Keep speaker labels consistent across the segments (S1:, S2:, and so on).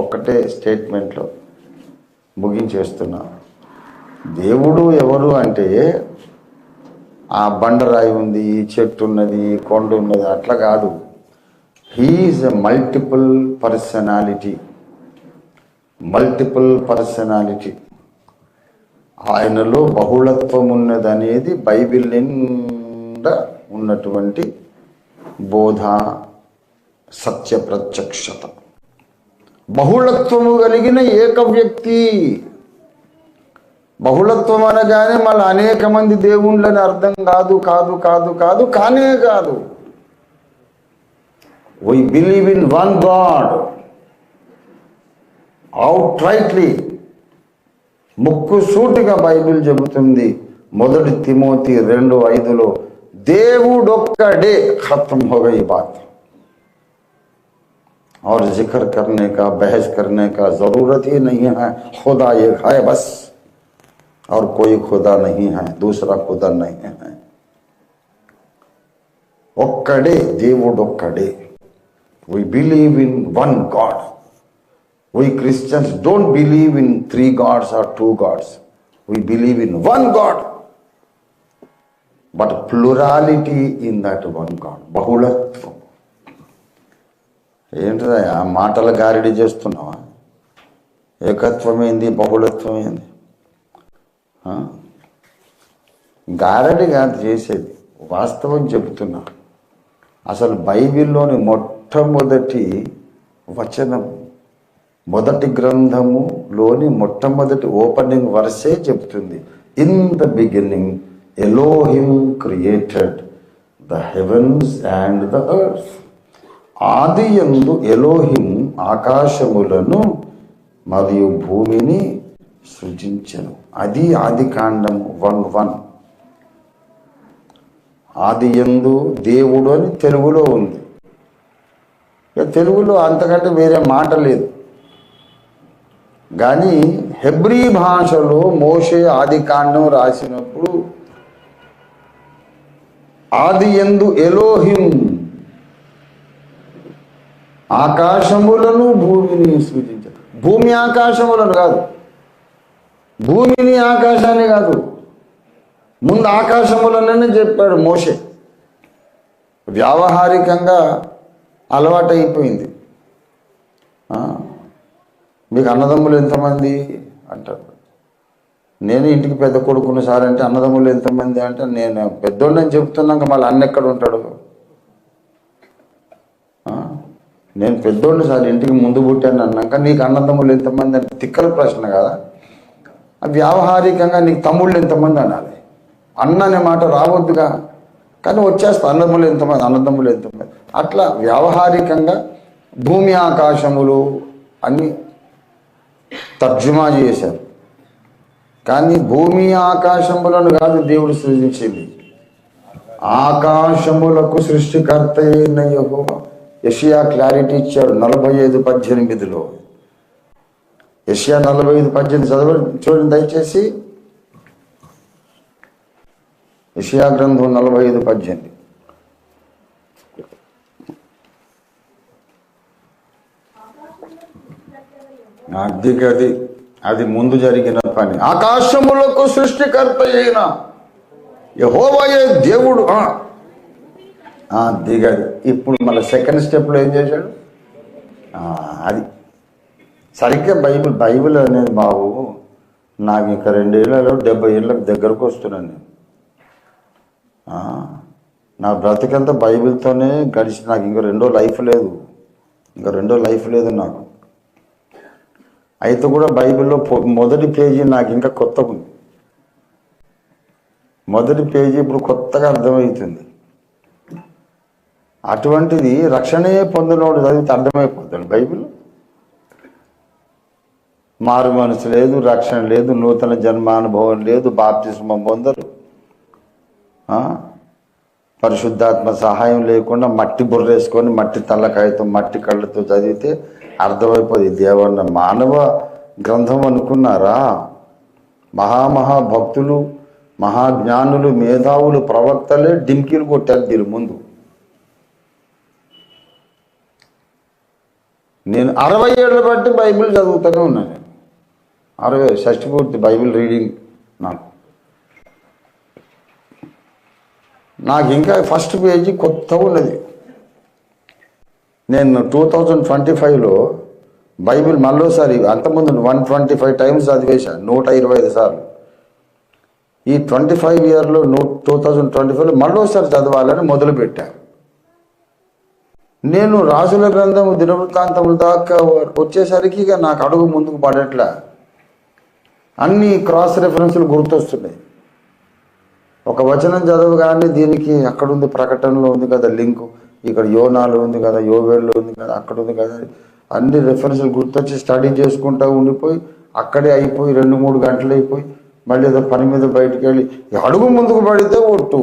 S1: ఒక్కటే స్టేట్మెంట్లో ముగించేస్తున్నా. దేవుడు ఎవరు అంటే ఆ బండరాయి ఉంది ఈ చెట్టు ఉన్నది ఈ కొండ ఉన్నది అట్లా కాదు. He's a multiple personality multiple personality ఆయనలో బహుళత్వం ఉన్నదనేది బైబిల్ నిండా ఉన్నటువంటి బోధ సత్య ప్రత్యక్షత. బహుళత్వము కలిగిన ఏక వ్యక్తి. బహుళత్వం అనగానే మళ్ళీ అనేక మంది దేవుళ్ళని అర్థం కాదు కాదు కాదు కాదు కానే కాదు. We believe in one God outrightly ముక్కు సూటిగా బైబిల్ చెబుతుంది. మొదటి తిమోతి రెండు ఐదులో దేవుడొక్కడే ఖతం హోగ ఈ బాత్. और ज़िक्र करने का, बहस करने का ज़रूरत ही नहीं है। खुदा ये है बस। और कोई खुदा नहीं है, दूसरा खुदा नहीं है। ओकड़े देवुड ओकड़े we believe in one God we Christians don't believe in three gods और two gods we believe in one God but plurality in that one God बहुलत्व ఏంటిదా ఆ మాటల గారిడి చేస్తున్నావా? ఏకత్వం ఏంది బహుళత్వం ఏంది గారడి కాదు చేసేది వాస్తవం చెబుతున్నా. అసలు బైబిల్లోని మొట్టమొదటి వచనం మొదటి గ్రంథములోని మొట్టమొదటి ఓపెనింగ్ వరసే చెప్తుంది in the beginning Elohim created the heavens and the earth. ఆది యందు ఎలోహిం ఆకాశములను మరియు భూమిని సృజించను. అది ఆది కాండము వన్ వన్. ఆదియందు దేవుడు అని తెలుగులో ఉంది. ఇక తెలుగులో అంతకంటే వేరే మాట లేదు. కానీ హెబ్రీ భాషలో మోషే ఆది కాండం రాసినప్పుడు ఆది ఎందు ఎలోహిం ఆకాశములను భూమిని సూచించారు భూమి ఆకాశములను కాదు. భూమిని ఆకాశాన్ని కాదు. ముందు ఆకాశములననే చెప్పాడు మోషే. వ్యావహారికంగా అలవాటైపోయింది. మీకు అన్నదమ్ములు ఎంతమంది? అంటారు నేను ఇంటికి పెద్ద కొడుకున్న సార్ అంటే అన్నదమ్ములు ఎంతమంది? అంటే నేను పెద్దోళ్ళని చెప్తున్నాక మళ్ళీ అన్న ఎక్కడ ఉంటాడు ఆ? నేను పెద్దోడిని సార్ ఇంటికి ముందు పుట్టాను అన్నాక నీకు అన్నదమ్ములు ఎంతమంది అంటే తిక్కల ప్రశ్న కదా. వ్యావహారికంగా నీకు తమ్ముళ్ళు ఎంతమంది అనాలి? అన్న అనే మాట రావద్దుగా. కానీ వచ్చేస్తా అన్నదమ్ములు ఎంతమంది అన్నదమ్ములు ఎంతమంది. అట్లా వ్యావహారికంగా భూమి ఆకాశములు అని తర్జుమా చేశారు. కానీ భూమి ఆకాశములను కాదు దేవుడు సృజించింది. ఆకాశములకు సృష్టికర్త అయిన యెహోవా. యషియా క్లారిటీ ఇచ్చాడు నలభై ఐదు పద్దెనిమిదిలో. యషియా నలభై ఐదు పద్దెనిమిది చదవ చూడండి దయచేసి. యషియా గ్రంథం నలభై ఐదు పద్దెనిమిది. అది అది అది ముందు జరిగిన పని. ఆకాశములకు సృష్టికర్త అయిన యహోవయే దేవుడు. దిగదు ఇప్పుడు మళ్ళీ సెకండ్ స్టెప్లో ఏం చేశాడు? అది. సరిగ్గా బైబిల్ బైబిల్ అనేది బాబు నాకు ఇంకా రెండేళ్ళలో డెబ్బై ఏళ్ళకి దగ్గరకు వస్తున్నాను నేను. నా బ్రతికంతా బైబిల్తోనే గడిచి నాకు ఇంకా రెండో లైఫ్ లేదు. ఇంకా రెండో లైఫ్ లేదు నాకు. అయితే కూడా బైబిల్లో మొదటి పేజీ నాకు ఇంకా కొత్తగా ఉంది మొదటి పేజీ ఇప్పుడు కొత్తగా అర్థమవుతుంది. అటువంటిది రక్షణే పొందినోడు చదివితే అర్థమైపోతాడు బైబిల్ మారు మనసు లేదు రక్షణ లేదు నూతన జన్మానుభవం లేదు బాప్తిస్మం పొందరు. పరిశుద్ధాత్మ సహాయం లేకుండా మట్టి బుర్రేసుకొని మట్టి తల్లకాయతో మట్టి కళ్ళతో చదివితే అర్థమైపోతుంది దేవన్న మానవ గ్రంథం అనుకున్నారా? మహామహా భక్తులు మహాజ్ఞానులు మేధావులు ప్రవక్తలే డింకీలు కొట్టారు దీని ముందు. నేను అరవై ఏళ్ళు బట్టి బైబిల్ చదువుతూనే ఉన్నాను నేను. అరవై షష్టి పూర్తి బైబిల్ రీడింగ్ నాకు. నాకు ఇంకా ఫస్ట్ పేజీ కొత్తగా ఉన్నది. నేను టూ థౌజండ్ ట్వంటీ ఫైవ్లో బైబిల్ మళ్ళోసారి అంతకుముందు వన్ ట్వంటీ ఫైవ్ టైమ్స్ చదివేశాను నూట ఇరవై ఐదు సార్లు. ఈ ట్వంటీ ఫైవ్ ఇయర్లో నూ టూ థౌజండ్ ట్వంటీ ఫైవ్లో మళ్ళోసారి చదవాలని మొదలుపెట్టాను నేను రాజుల గ్రంథము దినవృత్తాంతముల దాకా వచ్చేసరికి ఇక నాకు అడుగు ముందుకు పడట్లా. అన్ని క్రాస్ రెఫరెన్స్లు గుర్తొస్తున్నాయి. ఒక వచనం చదవగానే దీనికి అక్కడ ఉంది ప్రకటనలో ఉంది కదా లింకు. ఇక్కడ యోనాలు ఉంది కదా యోవేళ్ళు ఉంది కదా అక్కడ ఉంది కదా. అన్ని రెఫరెన్స్లు గుర్తొచ్చి స్టడీ చేసుకుంటూ ఉండిపోయి అక్కడే అయిపోయి రెండు మూడు గంటలు అయిపోయి మళ్ళీ ఏదో పని మీద బయటికి వెళ్ళి అడుగు ముందుకు పడితే ఒట్టు.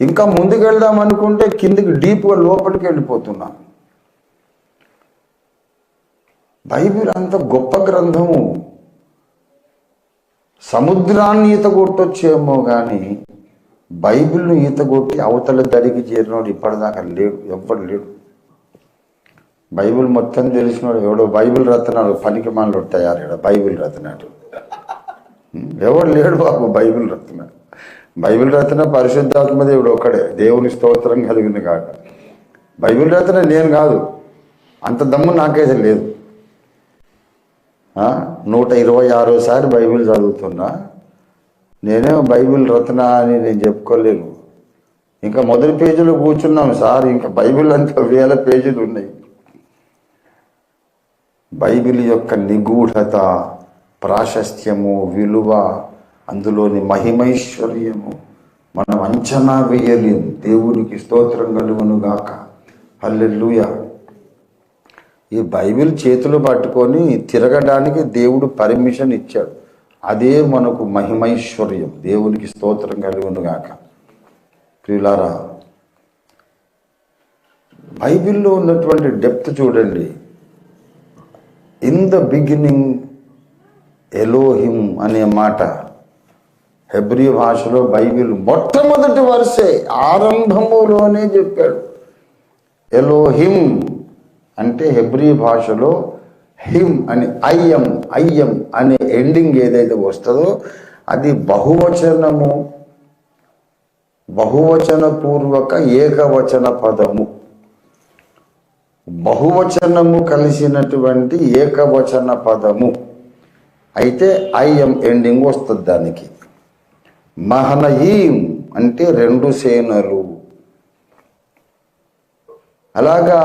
S1: ఇంకా ముందుకు వెళ్దాం అనుకుంటే కిందికి డీప్గా లోపలికి వెళ్ళిపోతున్నా. బైబిల్ అంత గొప్ప గ్రంథము. సముద్రాన్ని ఈత కొట్టొచ్చేమో కానీ బైబిల్ను ఈత కొట్టి అవతల దరికి చేరినోడు ఇప్పటిదాకా లేడు ఎవ్వడు లేడు. బైబిల్ మొత్తం తెలిసినోడు ఎవడో బైబిల్ రత్నాడు పనికి మనలు తయారు బైబిల్ రత్నాడు. ఎవడు లేడు బాబు బైబిల్ రత్నాడు. బైబిల్ రత్న పరిశుద్ధాత్మ దేవుడు ఒక్కడే. దేవుని స్తోత్రం కలిగింది కాక. బైబిల్ రచన నేను కాదు. అంత దమ్ము నాకైతే లేదు. నూట ఇరవై ఆరోసారి బైబిల్ చదువుతున్నా. నేనే బైబిల్ రత్న అని నేను చెప్పుకోలేను. ఇంకా మొదటి పేజీలో కూర్చున్నాం సార్. ఇంకా బైబిల్ అంతా వేల పేజీలు ఉన్నాయి. బైబిల్ యొక్క నిగూఢత ప్రాశస్త్యము విలువ అందులోని మహిమైశ్వర్యము మనం అంచనా వేయలేం. దేవునికి స్తోత్రం కలుగును గాక. ఈ బైబిల్ చేతులు పట్టుకొని తిరగడానికి దేవుడు పర్మిషన్ ఇచ్చాడు. అదే మనకు మహిమైశ్వర్యం. దేవునికి స్తోత్రం కలుగునుగాక ప్రియులారా బైబిల్లో ఉన్నటువంటి డెప్త్ చూడండి. ఇన్ ద బిగినింగ్ ఎలోహిం అనే మాట హెబ్రీ భాషలో బైబిల్ మొట్టమొదటి వరుసే ఆరంభములోనే చెప్పాడు. ఎలోహిమ్ అంటే హెబ్రీ భాషలో హిమ్ అని అయ్యం అయ్యం అనే ఎండింగ్ ఏదైతే వస్తుందో అది బహువచనము. బహువచన పూర్వక ఏకవచన పదము. బహువచనము కలిసినటువంటి ఏకవచన పదము. అయితే ఐఎం ఎండింగ్ వస్తుంది దానికి. మహనయీం అంటే రెండు సేనలు. అలాగా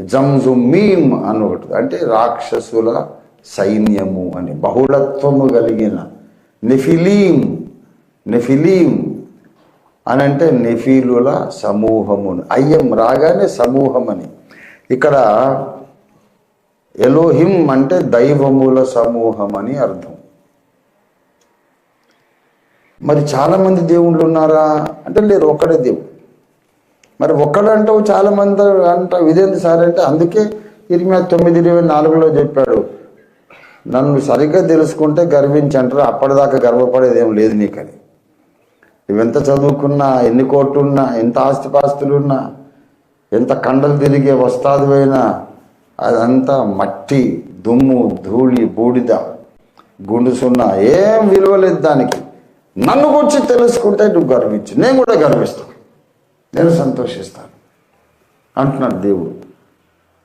S1: జంజుమీం అని ఒకటి అంటే రాక్షసుల సైన్యము అని బహుళత్వము కలిగిన నిఫిలీం నిఫిలీం అని అంటే నెఫీలుల సమూహము అయ్యం రాగానే సమూహం అని. ఇక్కడ ఎలోహిం అంటే దైవముల సమూహం అని అర్థం. మరి చాలామంది దేవుళ్ళు ఉన్నారా? అంటే లేరు ఒక్కడే దేవుడు. మరి ఒక్కడంటావు చాలామంది అంటావు ఇదేంటి సార్ అంటే అందుకే ఇరవై తొమ్మిది ఇరవై నాలుగులో చెప్పాడు నన్ను సరిగ్గా తెలుసుకుంటే గర్వించంటారు అప్పటిదాకా గర్వపడేది ఏం లేదు నీకని. నువ్వెంత చదువుకున్నా ఎన్ని కోట్లున్నా ఎంత ఆస్తిపాస్తులున్నా ఎంత కండలు తిరిగే వస్తాదువైనా అదంతా మట్టి దుమ్ము ధూళి బూడిద గుండుసున్నా ఏం విలువలేదు దానికి. నన్ను గురించి తెలుసుకుంటే నువ్వు గర్వించు నేను కూడా గర్విస్తాను నేను సంతోషిస్తాను అంటున్నాడు దేవుడు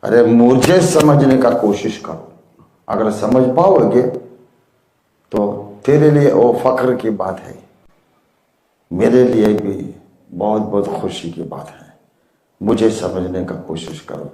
S1: अरे मुझे समझने का कोशिश करो अगर समझ पाओगे तो तेरे लिए वो फख्र की बात है मेरे लिए भी बहुत बहुत खुशी की बात है मुझे समझने का कोशिश करो